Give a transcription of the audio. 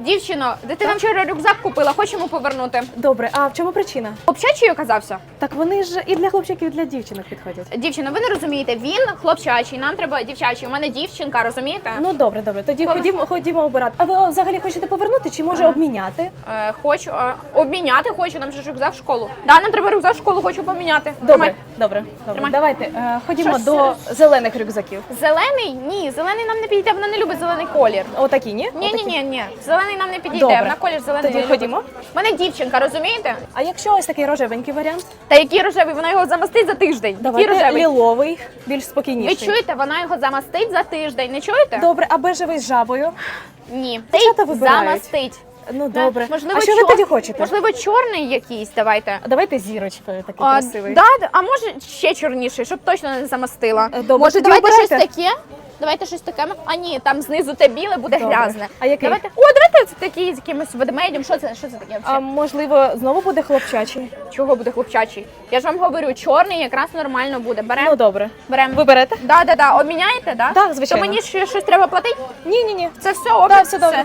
Дівчино, дитина вчора рюкзак купила, хочемо повернути. Добре, а в чому причина? Хлопчачий оказався? Так вони ж і для хлопчиків, і для дівчинок підходять. Дівчино, ви не розумієте, він хлопчачий, нам треба дівчачий. У мене дівчинка, розумієте? Ну добре, добре. Тоді ходімо, ходімо обирати. А ви взагалі хочете повернути чи може обміняти? Е, хочу е, обміняти, хочу, нам же ж рюкзак в школу. Да, нам треба рюкзак в школу, хочу поміняти. Добре, Тримай. добре, добре. Тримай. Давайте е, ходімо Щось- до зелених рюкзаків. Зелений? Ні, зелений нам не підійде, вона не любить зелений колір. Отакі, ні? Ні, ні, Отакі. ні, ні. Зелений нам не підійде. Добре. Вона колір зелений. Тоді не ходімо. У мене дівчинка, розумієте? А якщо ось такий рожевенький варіант? Та який рожевий, вона його замастить за тиждень. Який рожевий? ліловий, більш Ви чуєте, вона його замастить за тиждень. Не чуєте? Добре, а бежевий з жабою? Ні. Дівчата Ти вибирають. замастить. Ну Да. добре. Можливо, а що ви тоді хочете? Можливо, чорний якийсь, давайте. А Давайте зірочкою такий А, красивий. да, а може ще чорніший, щоб точно не замастила. Е, добре, може, тоді давайте обирайте. щось таке? Давайте щось таке. А ні, там знизу те біле буде Добре. грязне. А який? Давайте. О, давайте це такі з якимось ведмедем. Що це? Що це таке? А можливо, знову буде хлопчачий? Чого буде хлопчачий? Я ж вам говорю, чорний якраз нормально буде. Беремо. Ну добре. Беремо. Ви берете? Да, да, да. Обміняєте, да? Так, звичайно. То мені ще щось треба платити? Ні, ні, ні. Це все, окей, Да, все добре.